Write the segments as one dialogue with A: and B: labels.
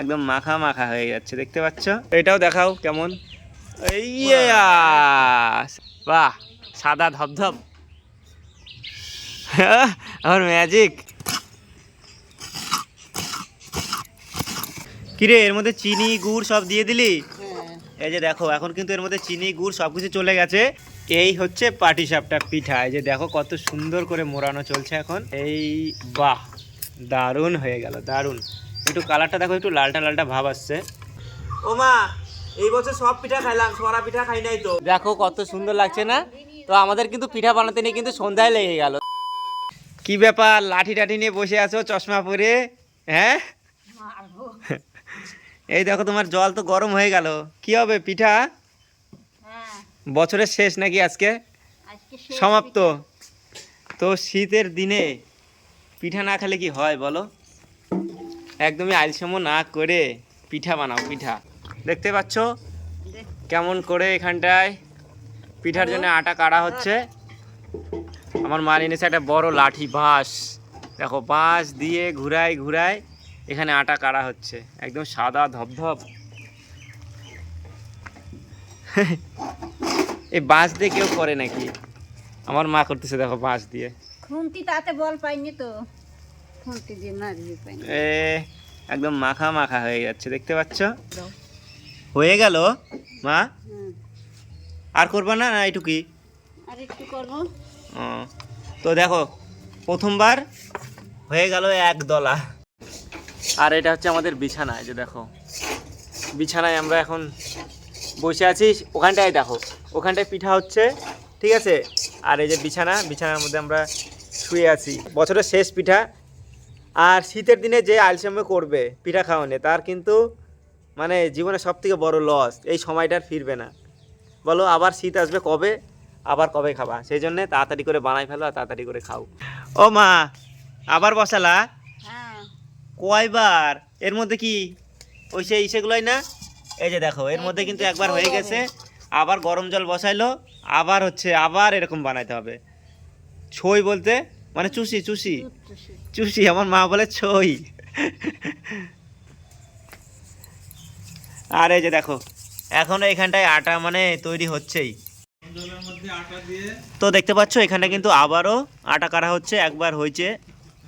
A: একদম মাখা মাখা হয়ে যাচ্ছে দেখতে পাচ্ছ? এটাও দেখাও কেমন! বাহ সাদা ধবধব আমার ম্যাজিক কিরে এর মধ্যে চিনি গুড় সব দিয়ে দিলি? এই যে দেখো এখন কিন্তু এর মধ্যে চিনি গুড় সব কিছু চলে গেছে। এই হচ্ছে পাটিসাপটা পিঠা। এই যে দেখো কত সুন্দর করে মোড়ানো চলছে এখন। এই বাহ দারুণ হয়ে গেল দারুণ। একটু কালারটা দেখো একটু লালটা লালটা ভাব আসছে। ও মা এই বছর সব পিঠা খাইলাম সরা পিঠা খাই নাই তো। দেখো কত সুন্দর লাগছে না? তো আমাদের কিন্তু পিঠা বানাতে নিয়ে কিন্তু সন্ধ্যায় লেগে গেল। কি ব্যাপার লাঠি টাঠি নিয়ে বসে আছো চশমা পরে? হ্যাঁ? এই দেখো তোমার জল তো গরম হয়ে গেল। কি হবে পিঠা?
B: হ্যাঁ।
A: বছরের শেষ নাকি আজকে?
B: আজকে
A: সমাপ্ত। তো শীতের দিনে পিঠা না খেলে কি হয় বলো? একদমই আলসেমো না করে পিঠা বানাও, পিঠা। দেখতে পাচ্ছ? কেমন করে এখানটায় পিঠার জন্য আটা কাটা হচ্ছে। আমার মা এনেছে একটা বড় লাঠি বাঁশ। দেখো, বাঁশ দিয়ে ঘুরাই ঘুরাই এখানে আটা কাটা হচ্ছে। একদম সাদা ধবধব এই বাঁশ দিয়ে কেউ করে নাকি? আমার মা করতেছে, দেখো, বাঁশ দিয়ে।
B: তাতে বল পাইনি তো। দিয়ে
A: এ একদম মাখা মাখা হয়ে যাচ্ছে দেখতে পাচ্ছ? হয়ে গেল? মা? আর করবা না না এইটুকুই?
B: আর একটু করব?
A: ও, তো দেখো প্রথমবার হয়ে গেল এক দলা। আর এটা হচ্ছে আমাদের বিছানা এই যে দেখো। বিছানায় আমরা এখন বসে আছি ওখানটায় দেখো। ওখানটায় পিঠা হচ্ছে ঠিক আছে? আর এই যে বিছানা বিছানার মধ্যে আমরা শুয়ে আছি। বছরের শেষ পিঠা আর শীতের দিনে যে আলসামে করবে পিঠা খাওয়ানে তার কিন্তু মানে জীবনে সব থেকে বড় লস এই সময়টার ফিরবে না। বলো আবার শীত আসবে কবে? আবার কবে খাবা? সেই জন্যে তাড়াতাড়ি করে বানাই ফেলো আর তাড়াতাড়ি করে খাও। ও মা আবার বসালা?
B: হ্যাঁ।
A: কয়বার? এর মধ্যে কি? ওই সেই ইসেগুলোই না? এই যে দেখো এর মধ্যে কিন্তু একবার হয়ে গেছে আবার গরম জল বসাইলো আবার হচ্ছে আবার এরকম বানাইতে হবে। ছই বলতে মানে চুষি চুষি। চুষি। আমার মা বলে ছই আর এই যে দেখো এখনও এখানটায় আটা মানে তৈরি হচ্ছেই। তো দেখতে পাচ্ছ এখানটা কিন্তু আবারও আটা কাটা হচ্ছে একবার হয়েছে।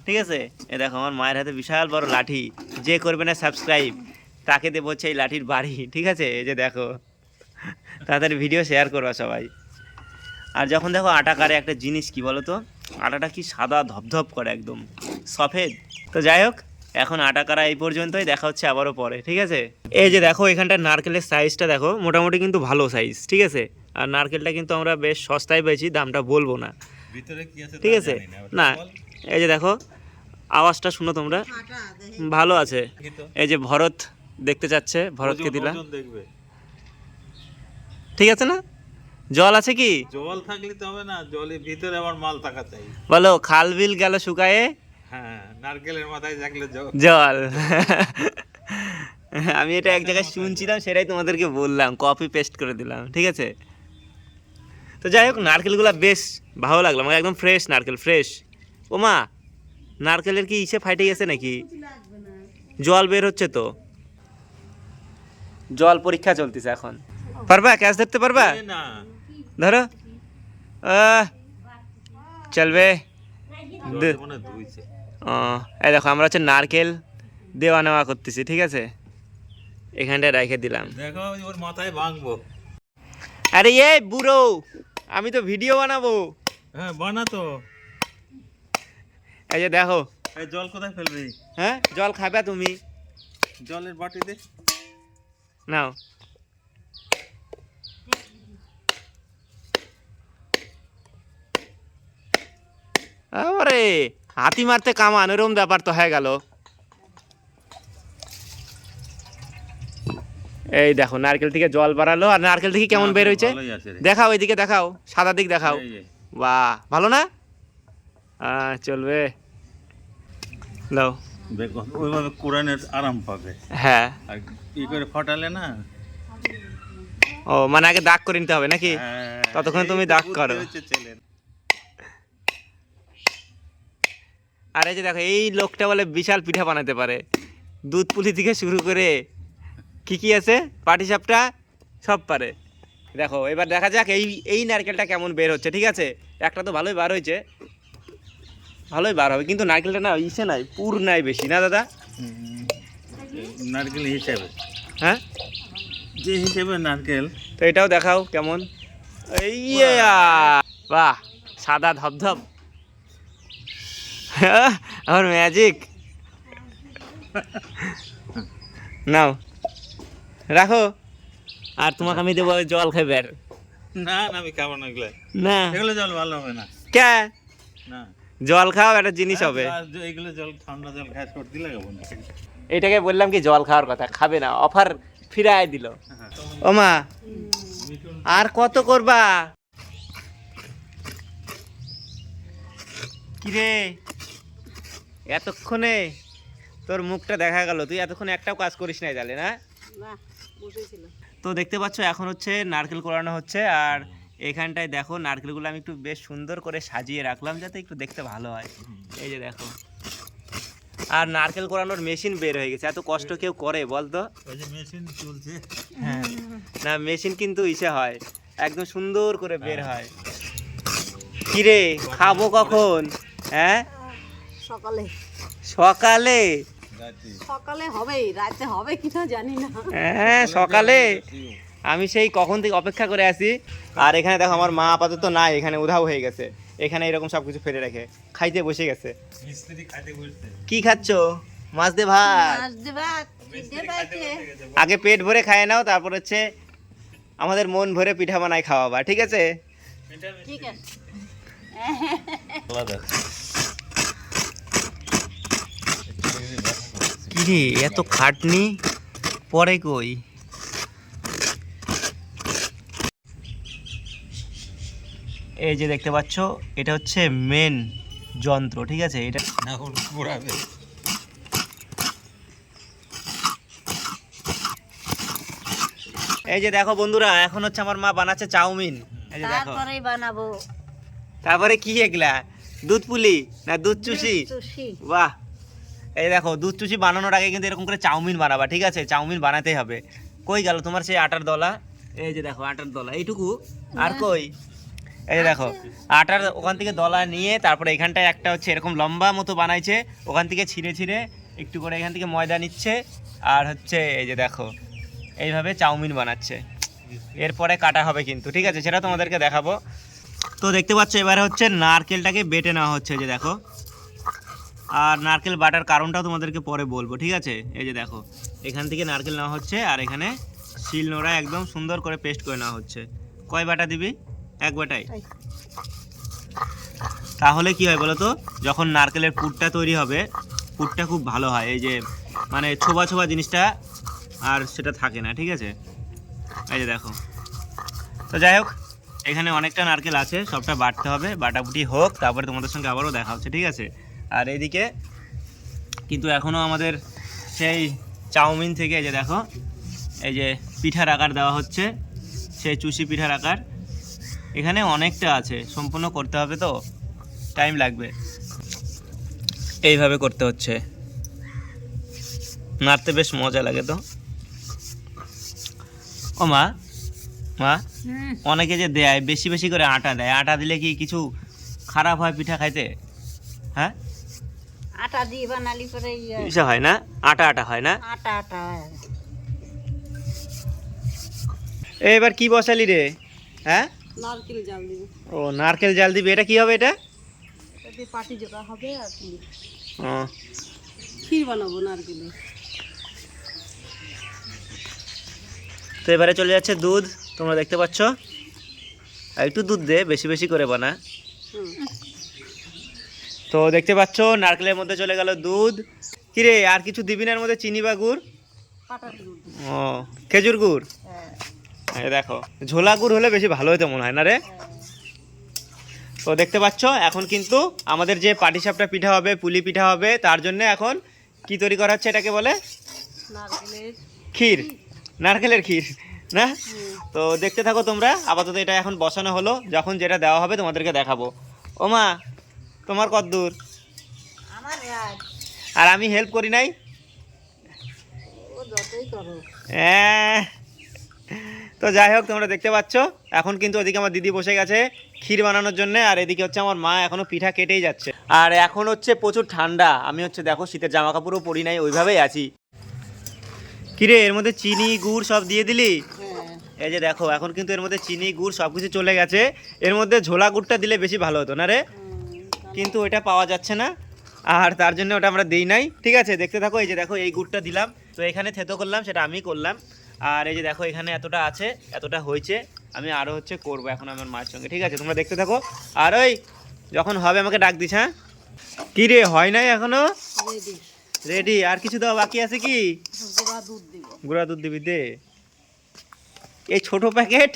A: ঠিক আছে? এ দেখো আমার মায়ের হাতে বিশাল বড় লাঠি। যে করবে না সাবস্ক্রাইব তাকে দেবো হচ্ছে এই লাঠির বাড়ি। ঠিক আছে? এই যে দেখো তাড়াতাড়ি ভিডিও শেয়ার করবা সবাই। আর যখন দেখো আটা কারে একটা জিনিস কি বলো তো আটাটা কি সাদা ধপধপ করে একদম। সফেদ। তো যাই হোক এখন আটা কারা এই পর্যন্তই দেখা হচ্ছে আবারও পরে ঠিক আছে? এই যে দেখো এখানটা নারকেলের সাইজটা দেখো মোটামুটি কিন্তু ভালো সাইজ ঠিক আছে? আর নারকেলটা কিন্তু আমরা বেশ সস্তায় পেয়েছি দামটা বলব না।
C: ভিতরে কি আছে
A: ঠিক আছে? না এই যে দেখো আওয়াজটা শুনো তোমরা। ভালো আছে। এই যে ভরত দেখতে চাচ্ছে ভরতকে দিলাম। ঠিক আছে না? জল আছে কি?
C: জল থাকলে তো হবে না জলের ভিতরে আবার মাল থাকা চাই।
A: বলো খাল বিল গেল শুকায়ে?
C: হ্যাঁ নারকেলের মাথায় থাকলে জল।
A: জল। আমি এটা এক জায়গায় শুনছিলাম সেটাই তোমাদেরকে বললাম কপি পেস্ট করে দিলাম ঠিক আছে? তো যাই হোক নারকেলগুলো বেশ ভালো লাগল আমার একদম ফ্রেশ নারকেল ফ্রেশ ও মা নারকেলের কি ইসে ফাইটে গেছে নাকি? জল বের হচ্ছে তো। জল পরীক্ষা চলতেছে এখন। পারবা? ক্যাচ ধরতে পারবা?
C: না
A: ধরো। চলবে। এই দেখো আমরা হচ্ছে নারকেল দেওয়া নেওয়া করতেছি ঠিক আছে? এখানটায় রেখে দিলাম।
C: দেখো ওর মাথায় ভাঙবো
A: আরে এ বুড়ো আমি তো ভিডিও বানাবো।
C: হ্যাঁ বানা তো
A: এই যে দেখো।
C: এই জল কোথায় ফেলবি?
A: হ্যাঁ জল খাবে তুমি।
C: জলের বাটি দে।
A: নাও। আরে হাতি মারতে কামান এরকম ব্যাপার তো হয়ে গেল। এই দেখো নারকেল থেকে জল বাড়ালো আর নারকেল থেকে কেমন বের হয়েছে। দেখাও ওইদিকে দেখাও সাদা দিক দেখাও। বাহ ভালো না? চলবে। দাও।
C: ওইভাবে কোরআনের আরাম পাবে।
A: হ্যাঁ।
C: আর ই করে ফাটালে না?
A: ও মানে আগে দাগ করে নিতে হবে নাকি?
C: হ্যাঁ,
A: ততক্ষণ তুমি দাগ করো।
C: হচ্ছে ছেলের।
A: আর এই যে দেখো এই লোকটা বলে বিশাল পিঠা বানাতে পারে। দুধ পুলি থেকে শুরু করে কি কি আছে? পাটিসাপটা সব পারে। দেখো এবার দেখা যাক এই এই নারকেলটা কেমন বের হচ্ছে ঠিক আছে? একটা তো ভালোই বার হয়েছে। ভালোই বার হবে কিন্তু নারকেলটা না ইসে নাই পুর নাই বেশি না দাদা?
C: নারকেল হিসেবে।
A: হ্যাঁ?
C: যে হিসেবে নারকেল।
A: তো এটাও দেখাও কেমন। এই! বাহ। সাদা ধবধব আমার ম্যাজিক নাও। রাখো। আর তোমাকে আমি দেবো জল খাবে আর।
C: না না আমি খাব না এগুলো।
A: না।
C: এগুলো জল ভালো হবে না।
A: কে?
C: না।
A: জল খাও একটা জিনিস হবে।
C: এগুলো জল ঠান্ডা জল খায় সর্দি লাগাবো না।
A: এটাকে বললাম কি জল খাওয়ার কথা খাবে না অফার ফিরায় দিল। ও মা আর কত করবা? কিরে? এতক্ষণে তোর মুখটা দেখা গেল। তুই এতক্ষণ একটাও কাজ করিস নাই তাহলে না? তো দেখতে পাচ্ছ এখন হচ্ছে নারকেল কোরানো হচ্ছে আর এখানটায় দেখো নারকেলগুলো আমি একটু বেশ সুন্দর করে সাজিয়ে রাখলাম যাতে একটু দেখতে ভালো হয়। এই যে দেখো। আর নারকেল কোরানোর মেশিন বের হয়ে গেছে এত কষ্ট কেউ করে বলতো
C: ওই মেশিন চলছে।
A: হ্যাঁ। না মেশিন কিন্তু ইসে হয় একদম সুন্দর করে বের হয়। কিরে খাব কখন? হ্যাঁ?
B: সকালে।
A: সকালে?
B: সকালে হবেই রাতে হবে কিনা জানি না।
A: হ্যাঁ সকালে। আমি সেই কখন থেকে অপেক্ষা করে আছি। আর এখানে দেখো আমার মা আপাতত নাই এখানে উধাও হয়ে গেছে। এখানে এরকম সব কিছু ফেলে রেখে খাইতে বসে গেছে। কি খাচ্ছ? মাছ দে ভাত। আগে পেট ভরে খায় নাও তারপর হচ্ছে আমাদের মন ভরে পিঠা বানায় খাওয়াবা ঠিক আছে?
B: ঠিক আছে।
C: আলাদা
A: এত খাটনি পরে কই? এই যে দেখতে পাচ্ছ এটা হচ্ছে মেন যন্ত্র ঠিক আছে? এটা
C: পোড়াবে।
A: এই যে দেখো বন্ধুরা এখন হচ্ছে আমার মা বানাচ্ছে চাউমিন। এই যে দেখো।
B: তারপরেই বানাবো।
A: তারপরে কি এগুলা? দুধ পুলি না দুধ চুষি। বাহ এই দেখো দুধ চুষি বানানোর আগে কিন্তু এরকম করে চাউমিন বানাবা ঠিক আছে? চাউমিন বানাতেই হবে। কই গেল তোমার সেই আটার দলা? এই যে দেখো আটার দলা এইটুকু? আর কই? এই যে দেখো আটার ওখান থেকে দলা নিয়ে তারপরে এখানটায় একটা হচ্ছে এরকম লম্বা মতো বানাইছে ওখান থেকে ছিঁড়ে ছিঁড়ে একটু করে এখান থেকে ময়দা নিচ্ছে আর হচ্ছে এই যে দেখো এইভাবে চাউমিন বানাচ্ছে। এরপরে কাটা হবে কিন্তু ঠিক আছে? সেটা তোমাদেরকে দেখাবো। তো দেখতে পাচ্ছ এবারে হচ্ছে নারকেলটাকে বেটে নেওয়া হচ্ছে যে দেখো। আর নারকেল বাটার কারণটাও তোমাদেরকে পরে বলব ঠিক আছে? এই যে দেখো এখান থেকে নারকেল নেওয়া হচ্ছে আর এখানে শিল নোড়া একদম সুন্দর করে পেস্ট করে নেওয়া হচ্ছে। কয় বাটা দিবি? এক বাটাই তাহলে কি হয় বলো তো যখন নারকেলের পুরটা তৈরি হবে পুরটা খুব ভালো হয়। এই যে মানে ছোবা ছোবা জিনিসটা আর সেটা থাকে না ঠিক আছে? এই যে দেখো। তো যাই হোক এখানে অনেকটা নারকেল আছে সবটা বাটতে হবে বাটাবুটি হোক তারপরে তোমাদের সঙ্গে আবারও দেখা হচ্ছে ঠিক আছে? আর এদিকে কিন্তু এখনও আমাদের সেই চাউমিন থেকে এই যে দেখো এই যে পিঠার আকার দেওয়া হচ্ছে সেই চুষি পিঠার আকার। এখানে অনেকটা আছে সম্পূর্ণ করতে হবে তো টাইম লাগবে। এইভাবে করতে হচ্ছে। নাড়তে বেশ মজা লাগে তো। ও মা মা অনেকে যে দেয় বেশি বেশি করে আটা দেয়। আটা দিলে কি কিছু খারাপ হয় পিঠা খাইতে? হ্যাঁ?
B: আটা দিয়ে বানালি পরে ইয়ে,
A: হয় না? আটা আটা হয় না?
B: আটা আটা হয়।
A: এবার কি বসালি রে? হ্যাঁ?
B: নারকেল জাল দিবি।
A: ও নারকেল জাল দিবি। এটা কি হবে এটা?
B: এতে পাটি জোড়া হবে আর কি।
A: ও।
B: ক্ষীর বানাবো নারকেলে।
A: তো এবারে চলে যাচ্ছে দুধ। তোমরা দেখতে পাচ্ছ? আর একটু দুধ দে বেশি বেশি করে বানা। তো দেখতে পাচ্ছ নারকেলের মধ্যে চলে গেল দুধ। কিরে আর কিছু দিবি না মধ্যে চিনি বা গুড়? ও খেজুর গুড়?
B: হ্যাঁ।
A: এই দেখো ঝোলা গুড় হলে বেশি ভালো হতো মনে হয় না রে? তো দেখতে পাচ্ছ এখন কিন্তু আমাদের যে পাটিসাপটা পিঠা হবে পুলি পিঠা হবে তার জন্য এখন কি তৈরি করা হচ্ছে এটাকে বলে? ক্ষীর। নারকেলের ক্ষীর না? তো দেখতে থাকো তোমরা আপাতত এটা এখন বসানো হলো যখন যেটা দেওয়া হবে তোমাদেরকে দেখাবো। ও মা তোমার কত দূর? আর আমি হেল্প করি নাই? হ্যাঁ। তো যাই হোক তোমরা দেখতে পাচ্ছ এখন কিন্তু ওদিকে আমার দিদি বসে গেছে ক্ষীর বানানোর জন্য আর এদিকে হচ্ছে আমার মা এখনও পিঠা কেটেই যাচ্ছে। আর এখন হচ্ছে প্রচুর ঠান্ডা আমি হচ্ছে দেখো শীতের জামা কাপড়ও পরি নাই ওইভাবেই আছি। কিরে এর মধ্যে চিনি গুড় সব দিয়ে দিলি?
B: হ্যাঁ।
A: এই যে দেখো এখন কিন্তু এর মধ্যে চিনি গুড় সব কিছু চলে গেছে এর মধ্যে ঝোলা গুড়টা দিলে বেশি ভালো হতো না রে? কিন্তু ওইটা পাওয়া যাচ্ছে না। আর তার জন্য ওটা আমরা দিই নাই। ঠিক আছে দেখতে থাকো এই যে দেখো এই গুড়টা দিলাম। তো এখানে থেতো করলাম সেটা আমি করলাম। আর এই যে দেখো এখানে এতটা আছে এতটা হয়েছে আমি আরও হচ্ছে করব এখন আমার মায়ের সঙ্গে। ঠিক আছে তোমরা দেখতে থাকো। আর ওই যখন হবে আমাকে ডাক দিস হ্যাঁ? কী রে হয় নাই এখনও
B: রেডি
A: আর কিছু দেওয়া বাকি আছে কি?
B: গুঁড়া দুধ দিব।
A: দে। এই ছোট প্যাকেট।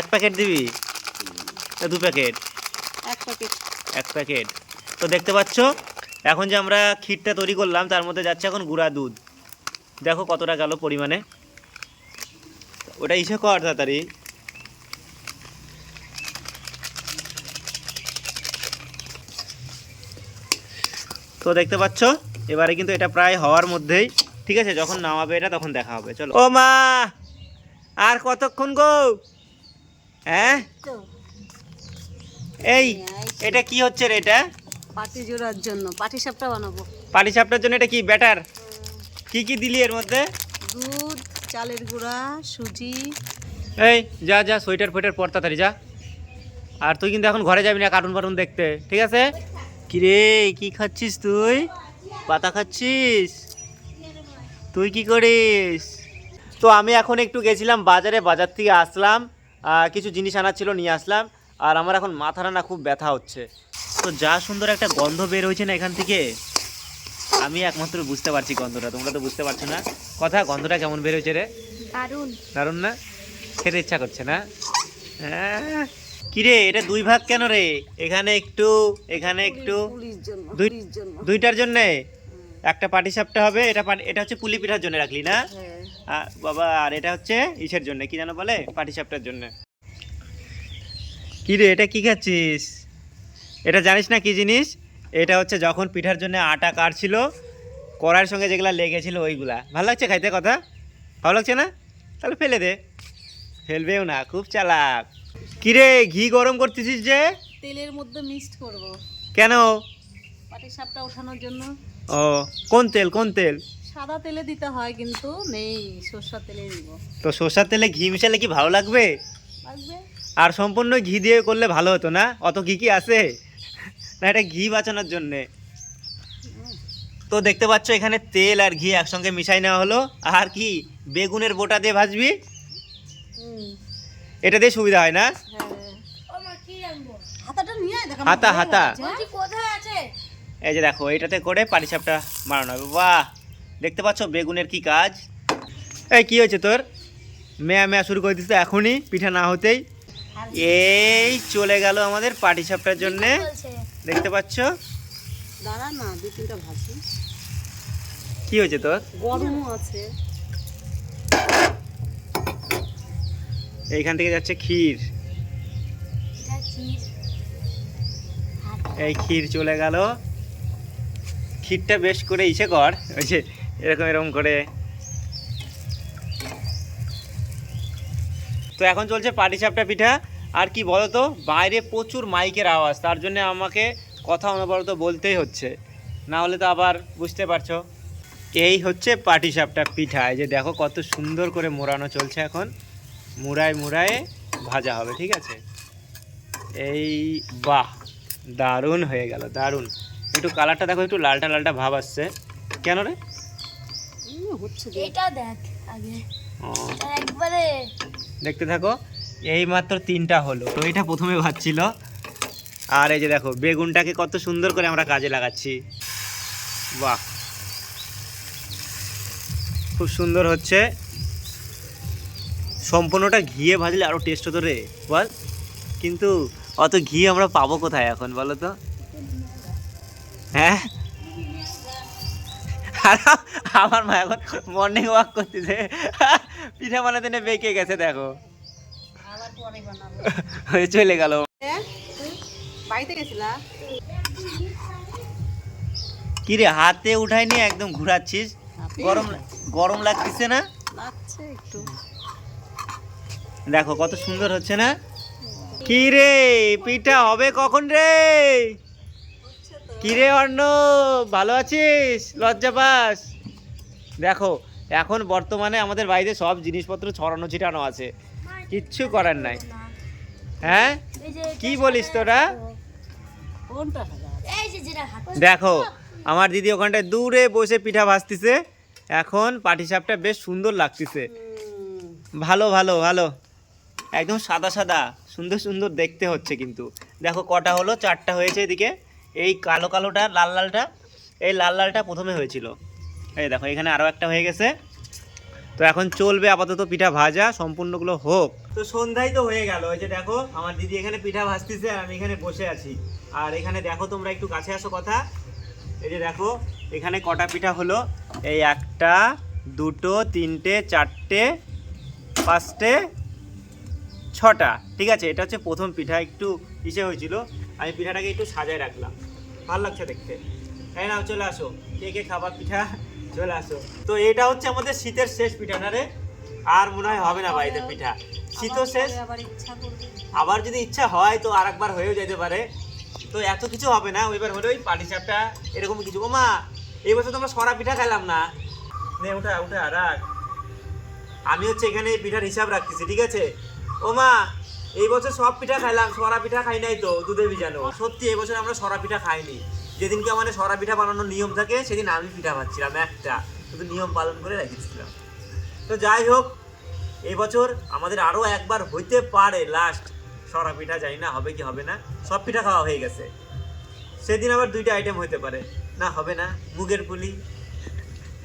A: এক প্যাকেট দিবি? দু প্যাকেট?
B: এক প্যাকেট।
A: এক প্যাকেট। তো দেখতে পাচ্ছ এখন যে আমরা ক্ষীরটা তৈরি করলাম তার মধ্যে যাচ্ছে এখন গুঁড়া দুধ। দেখো কতটা গেল পরিমাণে। ওটা ইসে কর তাড়াতাড়ি। তো দেখতে পাচ্ছ এবারে কিন্তু এটা প্রায় হওয়ার মধ্যেই ঠিক আছে যখন নামাবে এটা তখন দেখা হবে। চলো। ও মা আর কতক্ষণ গো? হ্যাঁ? এই এটা কি হচ্ছে রে এটা?
B: পাটি জোড়ার জন্য পাটি সাপটা বানাবো।
A: পাটি সাপটার জন্য এটা কি ব্যাটার? কি কি দিলি এর মধ্যে?
B: দুধ চালের গুঁড়া সুজি।
A: এই যা যা সোয়েটার ফোয়েটার পর তাড়াতাড়ি যা। আর তুই কিন্তু এখন ঘরে যাবি না কার্টুন ফার্টুন দেখতে ঠিক আছে? কিরে কি খাচ্ছিস তুই? পাতা খাচ্ছিস? তুই কি করিস? তো আমি এখন একটু গেছিলাম বাজারে বাজার থেকে আসলাম কিছু জিনিস আনার ছিল নিয়ে আসলাম। আর আমার এখন মাথাটা না খুব ব্যথা হচ্ছে। তো যা সুন্দর একটা গন্ধ বের হয়েছে না এখান থেকে আমি একমাত্র বুঝতে পারছি গন্ধটা। তোমরা তো বুঝতে পারছ না? কথা গন্ধটা কেমন বের হয়েছে রে?
B: দারুণ
A: দারুণ না? খেতে ইচ্ছা করছে না? হ্যাঁ। কিরে এটা দুই ভাগ কেন রে? এখানে একটু এখানে একটু। দুইটার জন্যে? একটা পাটি সাপটা হবে এটা এটা হচ্ছে পুলি পিঠার জন্য রাখলি না?
B: হ্যাঁ।
A: বাবা আর এটা হচ্ছে ইসের জন্য কি জানো বলে? পাটি সাপটার জন্য। রে এটা কি খাচ্ছিস? এটা জানিস না কি জিনিস? এটা হচ্ছে যখন পিঠার জন্য আটা কাটছিল কড়াইয়ের সঙ্গে যেগুলা লেগেছিল ওইগুলা। ভালো লাগছে খাইতে কথা? ভালো লাগছে না? তাহলে ফেলে দে। ফেলবেও না খুব চালাক। কিরে ঘি গরম করতেছিস যে?
B: তেলের মধ্যে মিক্সড করব।
A: কেন?
B: পাটি সাপটা ওঠানোর জন্য।
A: ও কোন তেল কোন তেল?
B: সাদা তেলে দিতে হয় কিন্তু নেই সরষা তেলে দিব
A: তো সর্ষার তেলে ঘি মিশালে কি ভালো লাগবে?
B: লাগবে।
A: আর সম্পূর্ণ ঘি দিয়ে করলে ভালো হতো না? অত ঘি কি আছে? না এটা ঘি বাঁচানোর জন্যে। তো দেখতে পাচ্ছ এখানে তেল আর ঘি একসঙ্গে মিশাই নেওয়া হলো। আর কি বেগুনের বোটা দিয়ে ভাজবি? এটা দিয়ে সুবিধা হয় না? হাতা হাতা। এই যে দেখো এটাতে করে পাটিসাপটা বানানো হবে। বাহ! দেখতে পাচ্ছ বেগুনের কি কাজ? এই কি হয়েছে তোর? মেয়া মেয়া শুরু করে তো এখনই পিঠা না হতেই। এই চলে গেল আমাদের পাটিসাপটার জন্যে। দেখতে পাচ্ছ?
B: দাঁড়া না দু তিনটা ভাজি
A: কি হয়েছে তোর?
B: গরমও আছে।
A: এইখান থেকে যাচ্ছে ক্ষীর। এই ক্ষীর চলে গেল। ক্ষীরটা বেশ করে ইসে কর। ওই যে এরকম এরকম করে তো এখন চলছে পাটিসাপটা পিঠা। আর কি বলো তো বাইরে প্রচুর মাইকের আওয়াজ তার জন্য আমাকে কথা অনবরত বলতেই হচ্ছে। না হলে তো আবার বুঝতে পারছ। এই হচ্ছে পাটিসাপটা পিঠা। এই যে দেখো কত সুন্দর করে মোড়ানো চলছে এখন। মুড়ায় মুড়ায় ভাজা হবে ঠিক আছে? এই বাহ দারুণ হয়ে গেল দারুণ। একটু কালারটা দেখো একটু লালটা লালটা ভাব আসছে। কেন রে?
B: হচ্ছে
D: এটা দেখ আগে। একবারে।
A: দেখতে থাকো এই মাত্র তিনটা হলো। তো এটা প্রথমে ভাজছিল। আর এই যে দেখো, বেগুনটাকে কত সুন্দর করে আমরা কাজে লাগাচ্ছি। বাহ! খুব সুন্দর হচ্ছে। সম্পূর্ণটা ঘিয়ে ভাজলে আরও টেস্ট হতো রে। বল। কিন্তু অত ঘি আমরা পাবো কোথায় এখন, বলো তো? হ্যাঁ? আমার মা এখন মর্নিং ওয়াক করতেছে। পিঠা বানাতে নিয়ে বেঁকে গেছে দেখো। চলে গেল।
B: তুই বাড়িতে গেছিলা?
A: কি রে হাতে উঠাই নিয়ে একদম ঘুরাচ্ছিস? গরম গরম লাগতেছে না?
B: একটু।
A: দেখো কত সুন্দর হচ্ছে না? কি রে পিঠা হবে কখন রে? কি রে অর্ণ ভালো আছিস? লজ্জা পাস। দেখো এখন বর্তমানে আমাদের বাড়িতে সব জিনিসপত্র ছড়ানো ছিটানো আছে। কিচ্ছু করার নাই। হ্যাঁ? কি বলিস তোরা? দেখো, আমার দিদি ওখানটায় দূরে বসে পিঠা ভাজতেছে। এখন পাটিসাপটা বেশ সুন্দর লাগতেছে। ভালো ভালো ভালো। একদম সাদা সাদা। সুন্দর সুন্দর দেখতে হচ্ছে কিন্তু। দেখো, কটা হলো? চারটা হয়েছে এদিকে। এই কালো, কালোটা, লাল, লালটা। এই লাল, লালটা প্রথমে হয়েছিল। এই দেখো, এখানে আরও একটা হয়ে গেছে। তো এখন চলবে আপাতত পিঠা ভাজা, সম্পূর্ণগুলো হোক। তো সন্ধ্যায় তো হয়ে গেল ওই যে দেখো, আমার দিদি এখানে পিঠা ভাজতেছে আমি এখানে বসে আছি। আর এখানে দেখো, তোমরা একটু কাছে আসো কথা। এই যে দেখো, এখানে কটা পিঠা হলো? এই একটা, দুটো, তিনটে, চারটে, পাঁচটে, ছটা। ঠিক আছে, এটা হচ্ছে প্রথম পিঠা, একটু ইসে হয়েছিল। আমি পিঠাটাকে একটু সাজায় রাখলাম। ভালো লাগছে দেখতে। তাই না চলে আসো। কে কে খাবার পিঠা চলে আসো। তো এটা হচ্ছে আমাদের শীতের শেষ পিঠা না রে? আর মনে হয় হবে না বাড়িতে পিঠা। শীতও শেষ?
B: আবার
A: যদি ইচ্ছা হয় তো আরেকবার হয়েও যেতে পারে। তো এত কিছু হবে না ওইবার হলে ওই পাটি চাপটা এরকম কিছু। ও মা এই বছর তো আমরা সরা পিঠা খেলাম না। নে উঠা উঠা রাখ। আমি হচ্ছে এখানে এই পিঠার হিসাব রাখতেছি ঠিক আছে? ও মা এই বছর সব পিঠা খাইলাম সরা পিঠা খাই নাই তো দুধে ভিজানো সত্যি এই বছর আমরা সরা পিঠা খাইনি। যেদিনকে আমাদের সরা পিঠা বানানোর নিয়ম থাকে সেদিন আমি পিঠা পাচ্ছিলাম একটা। শুধু নিয়ম পালন করে রেখেছিলাম। তো যাই হোক এবছর আমাদের আরও একবার হইতে পারে লাস্ট সরা পিঠা জানি না হবে কি হবে না। সব পিঠা খাওয়া হয়ে গেছে। সেদিন আবার দুইটা আইটেম হইতে পারে। না হবে না। মুগের পুলি।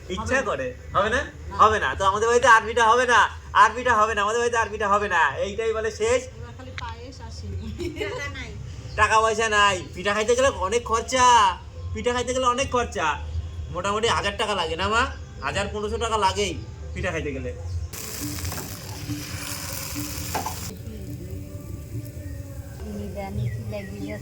A: ইচ্ছা করে। হবে না? হবে না। তো আমাদের বাড়িতে আর পিঠা হবে না। আর পিঠা হবে না। আমাদের বাড়িতে আর পিঠা হবে না। এইটাই বলে শেষ।
B: খালি পায়েস আসেনি
A: টাকা পয়সা নাই। পিঠা খাইতে গেলে অনেক খরচা। পিঠা খাইতে গেলে অনেক খরচা। মোটামুটি হাজার টাকা লাগে না, মা? হাজার পনেরোশো টাকা লাগেই পিঠা খাইতে গেলে।
B: জানি কি লাগিয়ে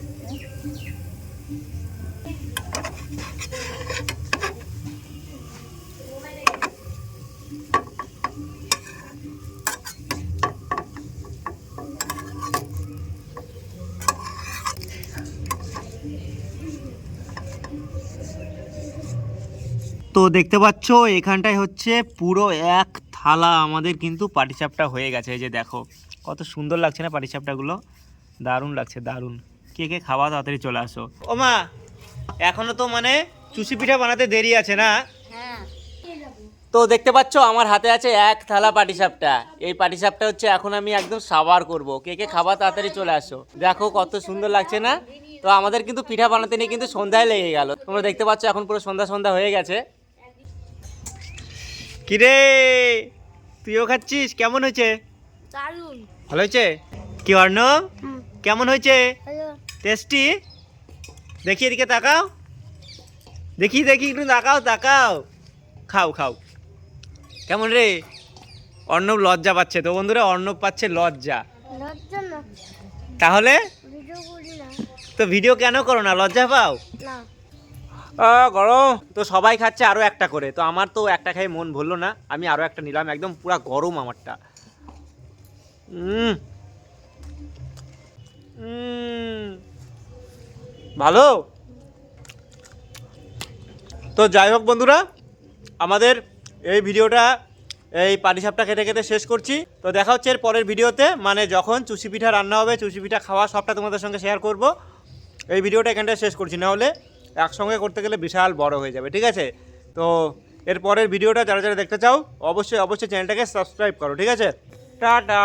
A: তো দেখতে পাচ্ছ এখানটায় হচ্ছে পুরো এক থালা আমাদের কিন্তু পাটিসাপটা হয়ে গেছে। এই যে দেখো কত সুন্দর লাগছে না পাটিসাপটাগুলো? দারুণ লাগছে দারুণ। কে কে খাওয়া তাড়াতাড়ি চলে আসো। ও মা এখনও তো মানে চুষি পিঠা বানাতে দেরি আছে না?
B: হ্যাঁ।
A: তো দেখতে পাচ্ছ আমার হাতে আছে এক থালা পাটিসাপটা। এই পাটিসাপটা হচ্ছে এখন আমি একদম সাবার করব। কে কে খাবার তাড়াতাড়ি চলে আসো। দেখো কত সুন্দর লাগছে না? তো আমাদের কিন্তু পিঠা বানাতে নিয়ে কিন্তু সন্ধ্যায় লেগে গেল। তোমরা দেখতে পাচ্ছ এখন পুরো সন্ধ্যা সন্ধ্যা হয়ে গেছে। কিরে তুইও খাচ্ছিস? কেমন হয়েছে? ভালো হয়েছে? কি অর্ণ? কেমন হয়েছে? টেস্টি? দেখি এদিকে তাকাও। দেখি দেখি একটু তাকাও তাকাও। খাও খাও। কেমন রে? অর্ণব লজ্জা পাচ্ছে তো বন্ধুরা অর্ণব পাচ্ছে লজ্জা। তাহলে? তো ভিডিও কেন করো না? লজ্জা পাও?
D: না।
A: গরম। তো সবাই খাচ্ছে আরও একটা করে। তো আমার তো একটা খেয়ে মন ভরলো না। আমি আরও একটা নিলাম, একদম পুরা গরম আমারটা। ভালো? তো যাই হোক বন্ধুরা, আমাদের এই ভিডিওটা, এই পাটিসাপটা খেতে খেতে শেষ করছি। তো দেখা হচ্ছে এর পরের ভিডিওতে। মানে যখন চুষি পিঠা রান্না হবে, চুষি পিঠা খাওয়া সবটা তোমাদের সঙ্গে শেয়ার করব। এই ভিডিওটা এখানটায় শেষ করছি। না হলে একসঙ্গে করতে গেলে বিশাল বড় হয়ে যাবে, ঠিক আছে? তো এর পরের ভিডিওটা যারা যারা দেখতে চাও, অবশ্যই অবশ্যই চ্যানেলটাকে সাবস্ক্রাইব করো, ঠিক আছে? টাটা!